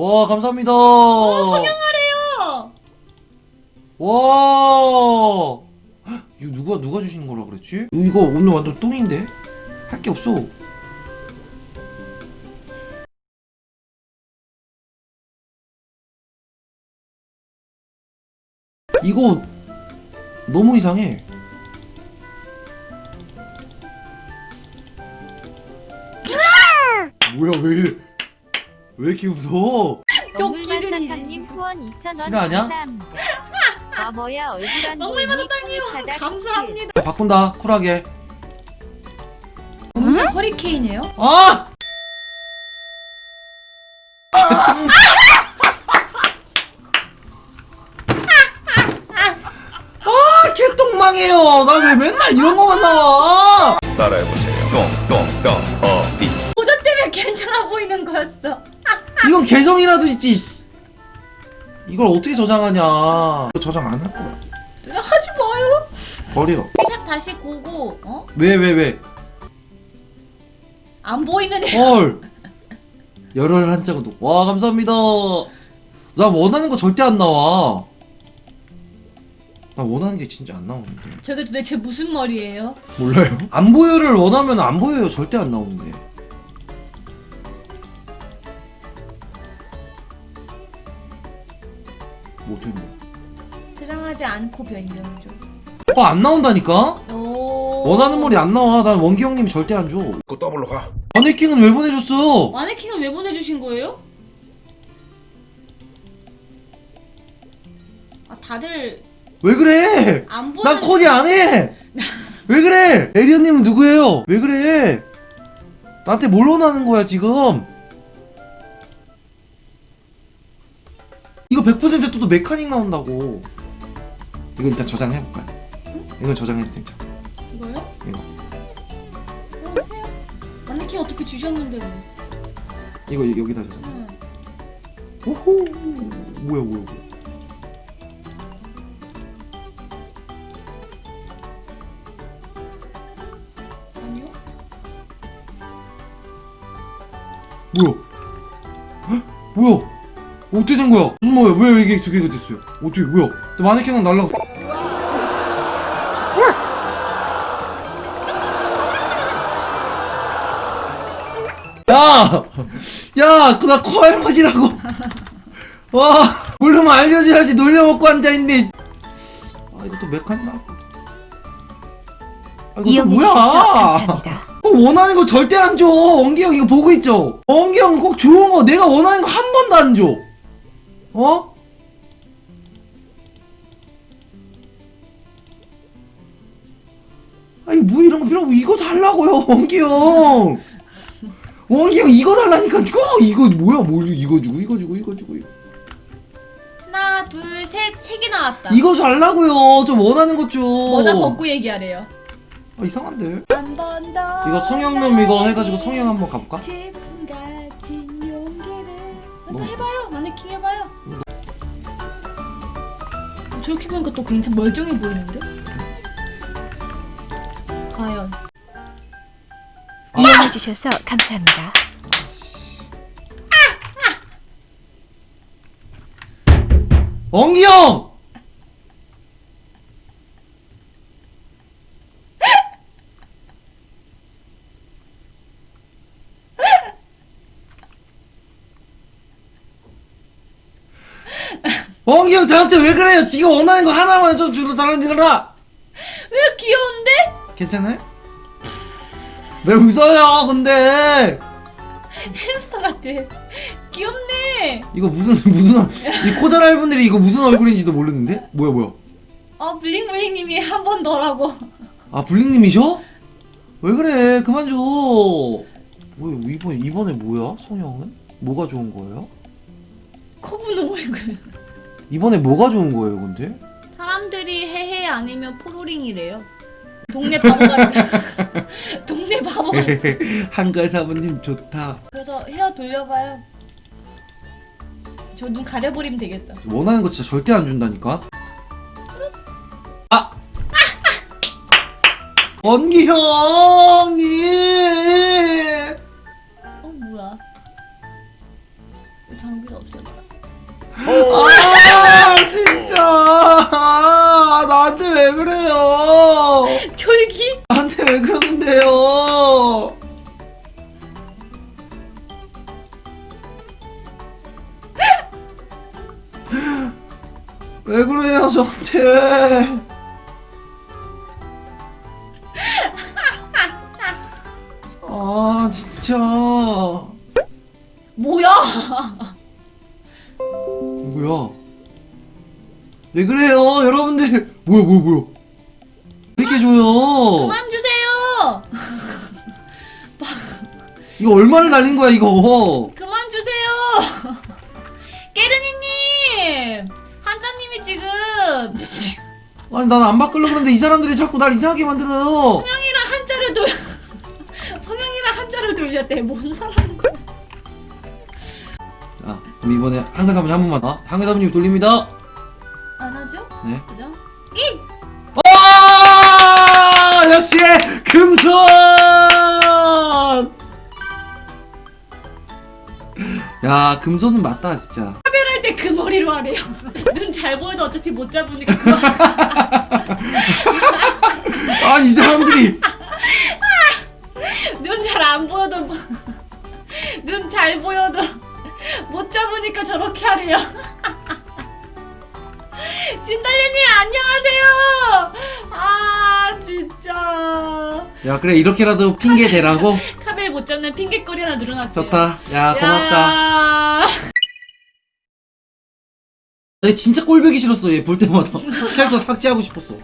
와 감사합니다. 성형하래요. 와. 헉, 이거 누가 누가 주신 거라 그랬지? 이거 오늘 완전 똥인데 할 게 없어. 이거 너무 이상해. 뭐야 왜 이래? 왜 이렇게 웃어? 동물만사탕님 후원 2,000원 실화냐? 감사합니다. 아 뭐야 얼굴 안 보이니 코믹하다 감사합니다. 바꾼다 쿨하게. 무슨 허리케인이에요? 아! 아, 개똥망해요. 나 왜 맨날 이런 거만 나와? 따라해보세요. 똥 똥 똥 어비 모자 때문에 괜찮아 보이는 거였어. 이건 개성이라도 있지. 씨. 이걸 어떻게 저장하냐? 저장 안 할 거야. 하지 마요. 버려. 샵 다시 고고. 어? 왜, 왜, 왜? 안 보이는 애. 헐. 열혈 한자가 또. 와, 감사합니다. 나 원하는 거 절대 안 나와. 나 원하는 게 진짜 안 나오는데. 저게 도대체 무슨 머리예요? 몰라요. 안 보여를 원하면 안 보여요. 절대 안 나오는데. 뭐 어떻게 돼? 저장하지 않고 변경 중. 어, 안 나온다니까? 오. 원하는 머리 안 나와. 난 원기 형님이 절대 안 줘. 그 더블로 가. 마네킹은 왜 보내줬어? 마네킹을 왜 보내주신 거예요? 아 다들 왜 그래? 안 보는. 난 코디 안 해! 왜 그래? 에리언님은 누구예요? 왜 그래? 나한테 뭘 원하는 거야, 지금? 이거 100%또 메카닉 나온다고. 이거 일단 저장해볼까? 이건 저장해도 괜찮아. 이거요? 이거. 마네킹 어떻게 주셨는데 뭐. 이거 여- 여기다 저장. 응. 오호! 뭐야, 뭐야, 뭐야. 아니요? 뭐야? 헉? 뭐야? 어떻게 된 거야? 무슨 뭐야? 왜 이게 두 개가 됐어요? 어떻게 뭐야? 너 마네킹은 날라가. 야! 야! 그나 코알못이라고! 와! 모르면 알려줘야지 놀려먹고 앉아있네! 아, 이것도 메칸나? 아, 이거 뭐야? 감사합니다. 어, 원하는 거 절대 안 줘. 원기 형 이거 보고 있죠? 원기 형 꼭 좋은 거 내가 원하는 거 한 번도 안 줘. 어? 아니 뭐 이런 거 필요 없고 이거 달라고요 원기 형. 원기 형 이거 달라니까 이거 이거 뭐야 뭘 이거 주고 이거 주고 이거 주고 이거. 하나 둘 셋 세 개 나왔다. 이거 달라고요 좀 원하는 것 좀. 모자 벗고 얘기하래요. 아, 이상한데. 한 번 더. 이거 성형룸 이거 해가지고 성형 한번 가볼까? 제 마네킹 해봐요. 저렇게 보니까 또 굉장히 멀쩡해 보이는데? 과연 이용해 주셔서 감사합니다. 원기 형. 원기 형 저한테 왜 그래요? 지금 원하는 거 하나만 좀 주로 다른 거라. 왜 귀여운데? 괜찮아요? 왜 웃어요? 근데 햄스터 같아. 귀엽네. 이거 무슨 무슨 이 코자랄 분들이 이거 무슨 얼굴인지도 모르는데 뭐야 뭐야? 어 블링블링님이 한 번 더라고. 아 블링님이셔? 왜 그래? 그만 줘. 왜 이번 이번에 뭐야? 성형은 뭐가 좋은 거예요? 코 부는 얼굴. 이번에 뭐가 좋은 거예요, 근데? 사람들이 해해 아니면 포로링이래요. 동네 바보 같아. 동네 바보 같아. 한가 사부님 좋다. 그래서 헤어 돌려봐요. 저 눈 가려버리면 되겠다. 원하는 거 진짜 절대 안 준다니까. 아. 원기 형님. 어 뭐야? 장비가 없애봐라. 아 아 진짜 뭐야? 뭐야? 왜 그래요, 여러분들? 뭐야, 뭐야, 뭐야? 왜 이렇게 줘요? 그만 주세요. 이거 얼마를 날린 거야, 이거? 그만 주세요. 깨르니님, 한자님이 지금 아니, 난 안 바꾸려고 그러는데 이 사람들이 자꾸 날 이상하게 만들어요. 성형이랑 한자를 한자를 돌렸대. 뭔 말하는 거야? 자, 그럼 이번에 한글 사모님 한 번만 더. 한글 사모님 돌립니다. 안 하죠? 네. 그죠? 아! 역시 금손! 야, 금손은 맞다, 진짜. 차별할 때 그 머리로 하래요. 눈 잘 보여도 어차피 못 잡으니까 그거 아, 이 사람들이. 그래, 이렇게라도 핑계 대라고? 카벨 못 잡는 핑계거리 하나 늘어났지. 좋다. 야, 고맙다. 야, 나 진짜 꼴보기 싫었어 얘 볼 때마다 캐릭터 삭제하고 싶었어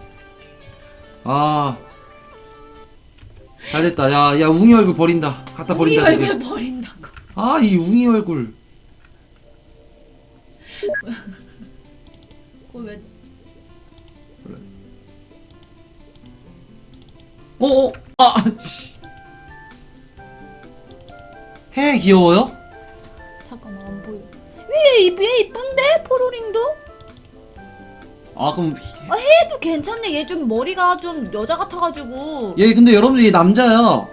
아 잘됐다 야야 웅이 얼굴 버린다 갖다 우리 버린다 얼굴 버린다고. 아이 웅이 얼굴 그거 왜? 어어 아 씨 해 귀여워요? 잠깐만 안 보여. 이- 왜 이쁜데 포로링도? 아 그럼 얘도 괜찮네. 얘 좀 머리가 좀 여자 같아가지고 얘 근데 여러분들 얘 남자야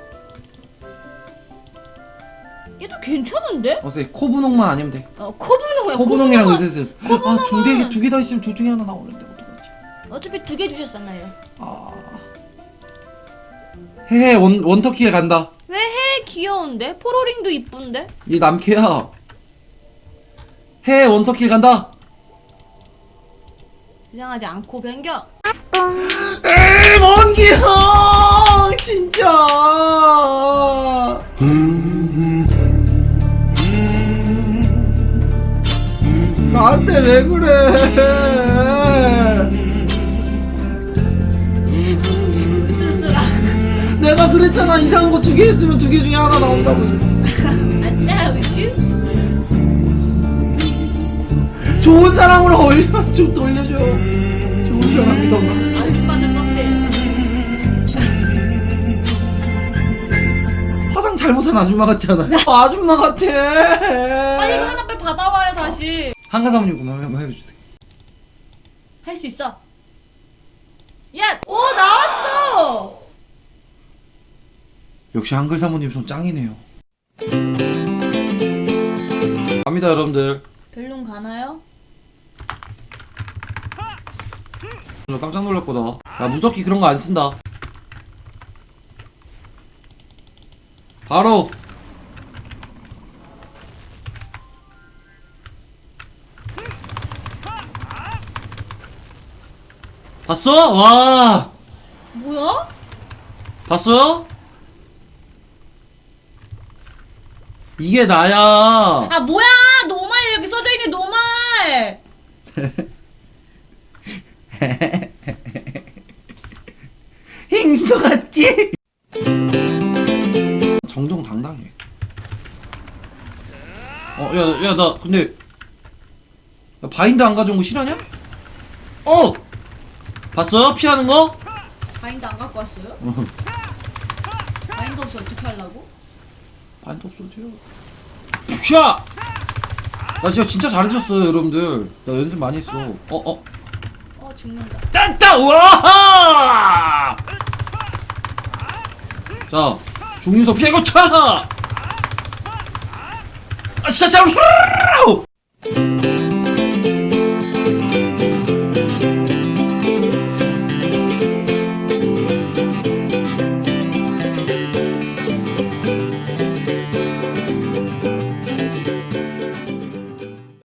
얘도 괜찮은데? 어세 코분홍만 아니면 돼 어, 코분홍이야. 코분홍이랑 코분홍은 으스스 아두 개 두 개더 있으면 둘 중에 하나 나오는데 어떡하지 어차피 두 개 주셨잖아요. 아 해해 원 원터키에 간다 왜 해? 귀여운데? 포로링도 이쁜데? 얘 남캐야. 해 원터킬 간다. 이상하지 않고 변경. 에이 먼기야 진짜. 나한테 왜 그래? 그랬잖아 이상한 거 두개 있으면 두 개 중에 하나 나온다고. 안녕 우슈. 좋은 사람으로 올려 좀 돌려줘. 좋은 사람이던가. 아줌마는 썸네요. 화장 잘못한 아줌마 같지 않아요? 아줌마 같아. 빨리 이거 하나 빨리 받아와요 다시. 한가 사모님 그만 한번 해주세요. 할 수 있어. 야, 오 나왔어. 역시 한글 사모님 손 짱이네요. 갑니다 여러분들. 벨룬 가나요? 나 깜짝 놀랄 거다. 야 무적기 그런 거 안 쓴다. 바로 봤어? 와 뭐야? 봤어요? 이게 나야. 아 뭐야? 노말 여기 써져 있네 노말. 흰거 같지? 정정당당해. 어, 야, 야, 나 근데 야, 바인드 안 가져온 거 실화냐? 어, 봤어요? 피하는 거? 바인드 안 갖고 왔어요? 어, 바인드 없이 어떻게 하려고? 바인드 없어도요. 푸샤! 나 진짜 진짜 잘해줬어요, 여러분들. 나 연습 많이 했어. 어, 어. 어 죽는다. 딴따 와! 자, 종윤서 피해고 차! 아